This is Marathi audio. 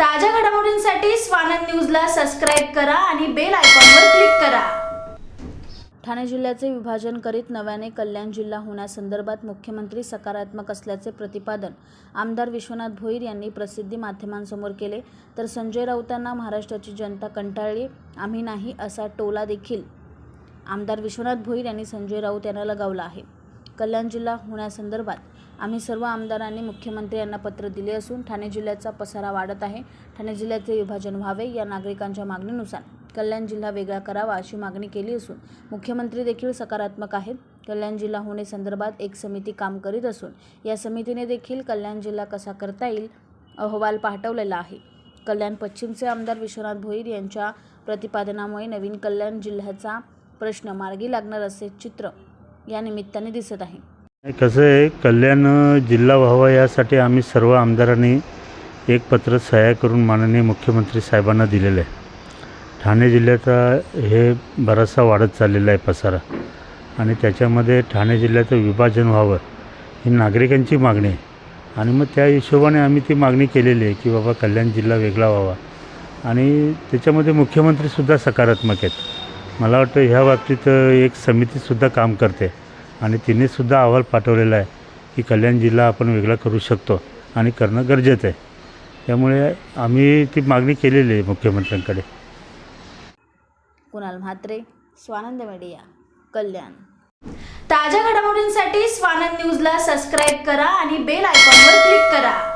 ताज्या घडामोडींसाठी स्वानंद न्यूजला सबस्क्राईब करा आणि बेल आयकॉनवर क्लिक करा. ठाणे जिल्ह्याचे विभाजन करीत नव्याने कल्याण जिल्हा होण्यासंदर्भात मुख्यमंत्री सकारात्मक असल्याचे प्रतिपादन आमदार विश्वनाथ भोईर यांनी प्रसिद्धी माध्यमांसमोर केले. तर संजय राऊतांना महाराष्ट्राची जनता कंटाळली आम्ही नाही असा टोला देखील आमदार विश्वनाथ भोईर यांनी संजय राऊत यांना लगावला आहे. कल्याण जिल्हा होण्यासंदर्भात आम्ही सर्व आमदारांनी मुख्यमंत्री यांना पत्र दिले असून ठाणे जिल्ह्याचा पसारा वाढत आहे. ठाणे जिल्ह्याचे विभाजन व्हावे या नागरिकांच्या मागणीनुसार कल्याण जिल्हा वेगळा करावा अशी मागणी केली असून मुख्यमंत्री देखील सकारात्मक आहेत. कल्याण जिल्हा होणे संदर्भात एक समिती काम करीत असून या समितीने देखील कल्याण जिल्हा कसा करता येईल अहवाल पाठवलेला आहे. कल्याण पश्चिमचे आमदार विश्वनाथ भोईर यांच्या प्रतिपादनामुळे नवीन कल्याण जिल्ह्याचा प्रश्न मार्गी लागणार असे चित्र या निमित्ताने दिसत आहे. कसं आहे कल्याण जिल्हा व्हावा यासाठी आम्ही सर्व आमदारांनी एक पत्र सह्या करून माननीय मुख्यमंत्री साहेबांना दिलेलं आहे. ठाणे जिल्ह्याचा हे बराचसा वाढत चाललेला आहे पसारा. आणि त्याच्यामध्ये ठाणे जिल्ह्याचं विभाजन व्हावं ही नागरिकांची मागणी आहे. आणि मग त्या हिशोबाने आम्ही ती मागणी केलेली आहे की बाबा कल्याण जिल्हा वेगळा व्हावा. आणि त्याच्यामध्ये मुख्यमंत्रीसुद्धा सकारात्मक आहेत. मला वाटतं ह्या बाबतीत एक समितीसुद्धा काम करते. आणि तिनेसुद्धा अहवाल पाठवलेला आहे की कल्याण जिल्हा आपण वेगळा करू शकतो आणि करणं गरजेचं आहे. त्यामुळे आम्ही ती मागणी केलेली आहे मुख्यमंत्र्यांकडे. कुणाल म्हात्रे स्वानंद मीडिया कल्याण. ताज्या घडामोडींसाठी स्वानंद न्यूजला सबस्क्राईब करा आणि बेल आयकॉनवर क्लिक करा.